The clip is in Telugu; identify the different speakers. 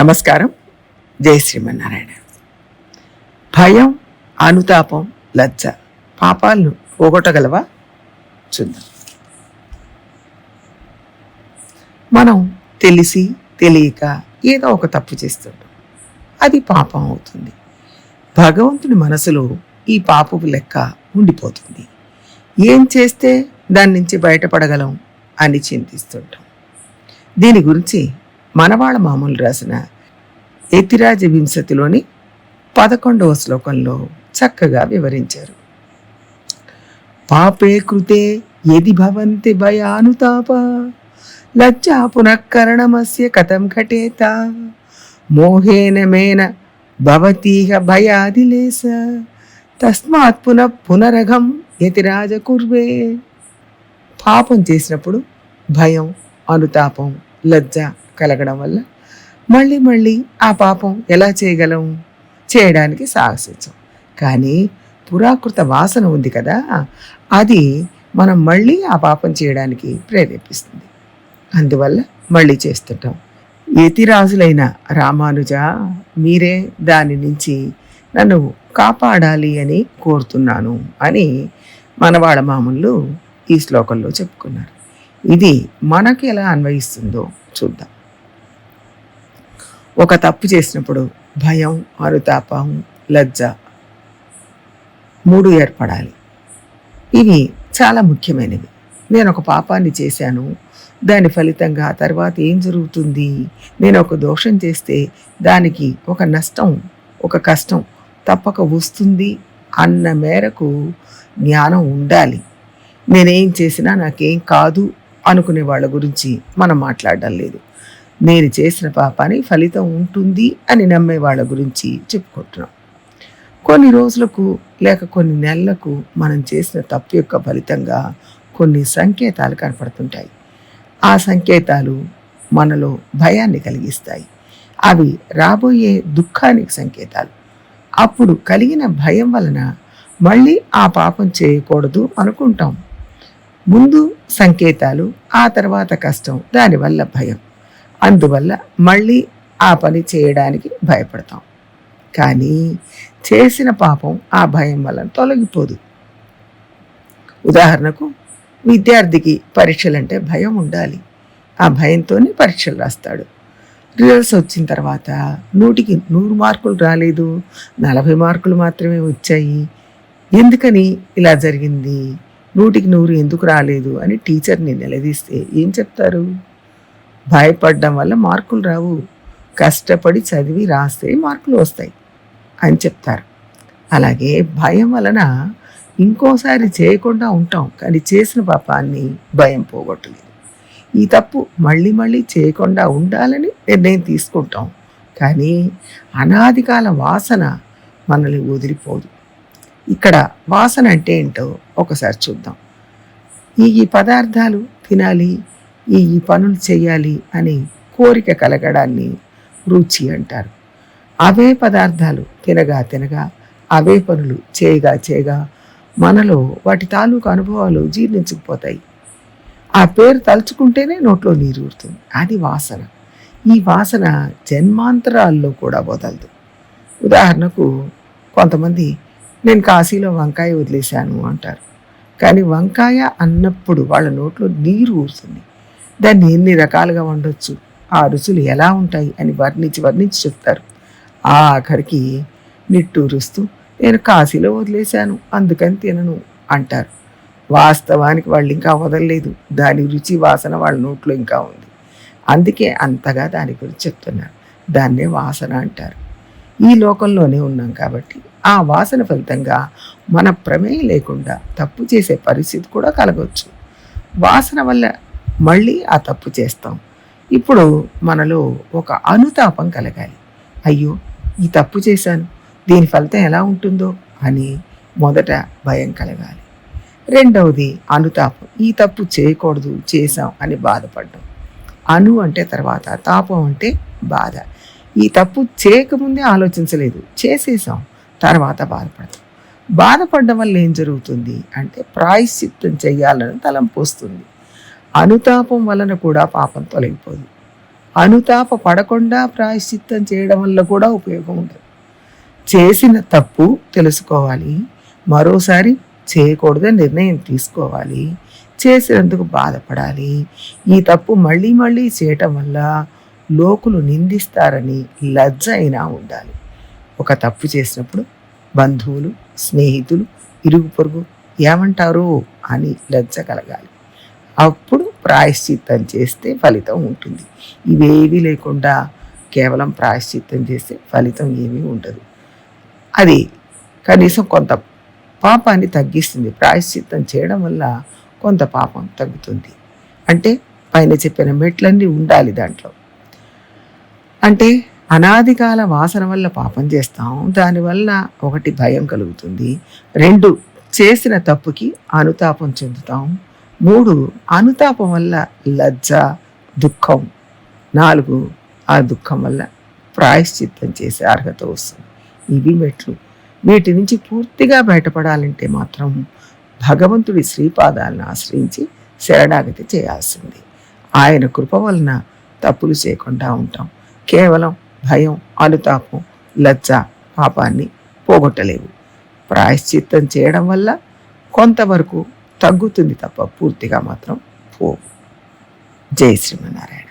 Speaker 1: నమస్కారం. జై శ్రీమన్నారాయణ. భయం అనుతాపం లజ్జ పాపాలను పోగొట్టగలవా? చూద్దాం. మనం తెలిసి తెలియక ఏదో ఒక తప్పు చేస్తుంటాం. అది పాపం అవుతుంది. భగవంతుని మనసులో ఈ పాపపు లెక్క ఉండిపోతుంది. ఏం చేస్తే దాని నుంచి బయటపడగలం అని చింతిస్తుంటాం. దీని గురించి మనవాళ్ళ మామూలు రాసిన ఎతిరాజ వింశతిలోని పదకొండవ శ్లోకంలో చక్కగా వివరించారు. పాపే కృతే ఎది భవంతి భయానుతాప లజ్జా పునఃకరణమస్య కథం ఘటేత మోహేన మేన భవతీహ భయాదిలేస తస్మాత్ పునః పునరఘం యతిరాజ కుర్వే. పాపం చేసినప్పుడు భయం అనుతాపం లజ్జ కలగడం వల్ల మళ్ళీ మళ్ళీ ఆ పాపం ఎలా చేయగలం? చేయడానికి సాహసించం. కానీ పురాకృత వాసన ఉంది కదా అది మనం మళ్ళీ ఆ పాపం చేయడానికి ప్రేరేపిస్తుంది. అందువల్ల మళ్ళీ చేస్తుంటాం. యతిరాజులైన రామానుజ మీరే దాని నుంచి నన్ను కాపాడాలి అని కోరుతున్నాను అని మనవాళ్ళ మామూలు ఈ శ్లోకంలో చెప్పుకున్నారు. ఇది మనకు ఎలా అన్వయిస్తుందో చూద్దాం. ఒక తప్పు చేసినప్పుడు భయం అనుతాపం లజ్జ మూడు ఏర్పడాలి. ఇవి చాలా ముఖ్యమైనవి. నేను ఒక పాపాన్ని చేశాను. దాని ఫలితంగా తర్వాత ఏం జరుగుతుంది? నేను ఒక దోషం చేస్తే దానికి ఒక నష్టం ఒక కష్టం తప్పక వస్తుంది అన్న మేరకు జ్ఞానం ఉండాలి. నేనేం చేసినా నాకేం కాదు అనుకునే వాళ్ళ గురించి మనం మాట్లాడడం లేదు. నేను చేసిన పాపానికి ఫలితం ఉంటుంది అని నమ్మే వాళ్ళ గురించి చెప్పుకుంటున్నాం. కొన్ని రోజులకు లేక కొన్ని నెలలకు మనం చేసిన తప్పు యొక్క ఫలితంగా కొన్ని సంకేతాలు కనపడుతుంటాయి. ఆ సంకేతాలు మనలో భయాన్ని కలిగిస్తాయి. అవి రాబోయే దుఃఖానికి సంకేతాలు. అప్పుడు కలిగిన భయం వలన మళ్ళీ ఆ పాపం చేయకూడదు అనుకుంటాం. ముందు సంకేతాలు ఆ తర్వాత కష్టం దానివల్ల భయం. అందువల్ల మళ్ళీ ఆ పని చేయడానికి భయపడతాం. కానీ చేసిన పాపం ఆ భయం వల్ల తొలగిపోదు. ఉదాహరణకు విద్యార్థికి పరీక్షలంటే భయం ఉండాలి. ఆ భయంతోనే పరీక్షలు రాస్తాడు. రిజల్ట్స్ వచ్చిన తర్వాత నూటికి నూరు మార్కులు రాలేదు. నలభై మార్కులు మాత్రమే వచ్చాయి. ఎందుకని ఇలా జరిగింది? నూటికి నూరు ఎందుకు రాలేదు? అని టీచర్ని నిలదీస్తే ఏం చెప్తారు? భయపడడం వల్ల మార్కులు రావు. కష్టపడి చదివి రాస్తే మార్కులు వస్తాయి అని చెప్తారు. అలాగే భయం వలన ఇంకోసారి చేయకుండా ఉంటాం కానీ చేసిన పాపాన్ని భయం పోగొట్టలేదు. ఈ తప్పు మళ్ళీ మళ్ళీ చేయకుండా ఉండాలని నిర్ణయం తీసుకుంటాం కానీ అనాదికాల వాసన మనల్ని వదిలిపోదు. ఇక్కడ వాసన అంటే ఏంటో ఒకసారి చూద్దాం. ఈ ఈ పదార్థాలు తినాలి ఈ ఈ పనులు చేయాలి అని కోరిక కలగడాన్ని రుచి అంటారు. అవే పదార్థాలు తినగా తినగా అవే పనులు చేయగా చేయగా మనలో వాటి తాలూకు అనుభవాలు జీర్ణించుకుపోతాయి. ఆ పేరు తలుచుకుంటేనే నోట్లో నీరు ఊరుతుంది. అది వాసన. ఈ వాసన జన్మాంతరాల్లో కూడా వదలదు. ఉదాహరణకు కొంతమంది నేను కాశీలో వంకాయ వదిలేశాను అంటారు. కానీ వంకాయ అన్నప్పుడు వాళ్ళ నోట్లో నీరు ఊరుతుంది. దాన్ని ఎన్ని రకాలుగా వండొచ్చు? ఆ రుచులు ఎలా ఉంటాయి? అని వర్ణించి వర్ణించి చెప్తారు. ఆఖరికి నిట్టూరుస్తూ నేను కాశీలో వదిలేశాను అందుకని తినను అంటారు. వాస్తవానికి వాళ్ళు ఇంకా వదలలేదు. దాని రుచి వాసన వాళ్ళ నోట్లో ఇంకా ఉంది. అందుకే అంతగా దాని గురించి చెప్తున్నారు. దాన్నే వాసన అంటారు. ఈ లోకంలోనే ఉన్నాం కాబట్టి ఆ వాసన ఫలితంగా మన ప్రమేయం లేకుండా తప్పు చేసే పరిస్థితి కూడా కలగవచ్చు వాసన వల్ల మళ్ళీ ఆ తప్పు చేస్తాం. ఇప్పుడు మనలో ఒక అనుతాపం కలగాలి. అయ్యో ఈ తప్పు చేశాను. దీని ఫలితం ఎలా ఉంటుందో అని మొదట భయం కలగాలి. రెండవది అనుతాపం. ఈ తప్పు చేయకూడదు చేశాం అని బాధపడ్డం. అను అంటే తర్వాత తాపం అంటే బాధ. ఈ తప్పు చేయకముందే ఆలోచించలేదు. చేసేసాం తర్వాత బాధపడతాం. బాధపడడం వల్ల ఏం జరుగుతుంది అంటే ప్రాయశ్చిత్తం చేయాలని తలంపు వస్తుంది. అనుతాపం వలన కూడా పాపం తొలగిపోదు. అనుతాప పడకుండా ప్రాయశ్చిత్తం చేయడం వల్ల కూడా ఉపయోగం ఉండదు. చేసిన తప్పు తెలుసుకోవాలి. మరోసారి చేయకూడదని నిర్ణయం తీసుకోవాలి. చేసినందుకు బాధపడాలి. ఈ తప్పు మళ్ళీ మళ్ళీ చేయటం వల్ల లోకులు నిందిస్తారని లజ్జ అయినా ఉండాలి. ఒక తప్పు చేసినప్పుడు బంధువులు స్నేహితులు ఇరుగు పొరుగు ఏమంటారు అని లజ్జ కలగాలి. అప్పుడు ప్రాయశ్చిత్తం చేస్తే ఫలితం ఉంటుంది. ఇవేవీ లేకుండా కేవలం ప్రాయశ్చిత్తం చేస్తే ఫలితం ఏమీ ఉండదు. అది కనీసం కొంత పాపాన్ని తగ్గిస్తుంది. ప్రాయశ్చిత్తం చేయడం వల్ల కొంత పాపం తగ్గుతుంది. అంటే పైన చెప్పిన మెట్లన్నీ ఉండాలి దాంట్లో. అంటే అనాదికాల వాసన వల్ల పాపం చేస్తాం. దానివల్ల ఒకటి భయం కలుగుతుంది. రెండు చేసిన తప్పుకి అనుతాపం చెందుతాం. మూడు అనుతాపం వల్ల లజ్జ దుఃఖం. నాలుగు ఆ దుఃఖం వల్ల ప్రాయశ్చిత్తం చేసే అర్హత వస్తుంది. ఇవి మెట్లు. వీటి నుంచి పూర్తిగా బయటపడాలంటే మాత్రం భగవంతుడి శ్రీపాదాలను ఆశ్రయించి శరణాగతి చేయాల్సింది. ఆయన కృప వలన తప్పులు చేయకుండా ఉంటాం. కేవలం భయం అనుతాపం లజ్జ పాపాన్ని పోగొట్టలేవు. ప్రాయశ్చిత్తం చేయడం వల్ల కొంతవరకు తగ్గుతుంది తప్ప పూర్తిగా మాత్రం పోవు. జై శ్రీమన్నారాయణ.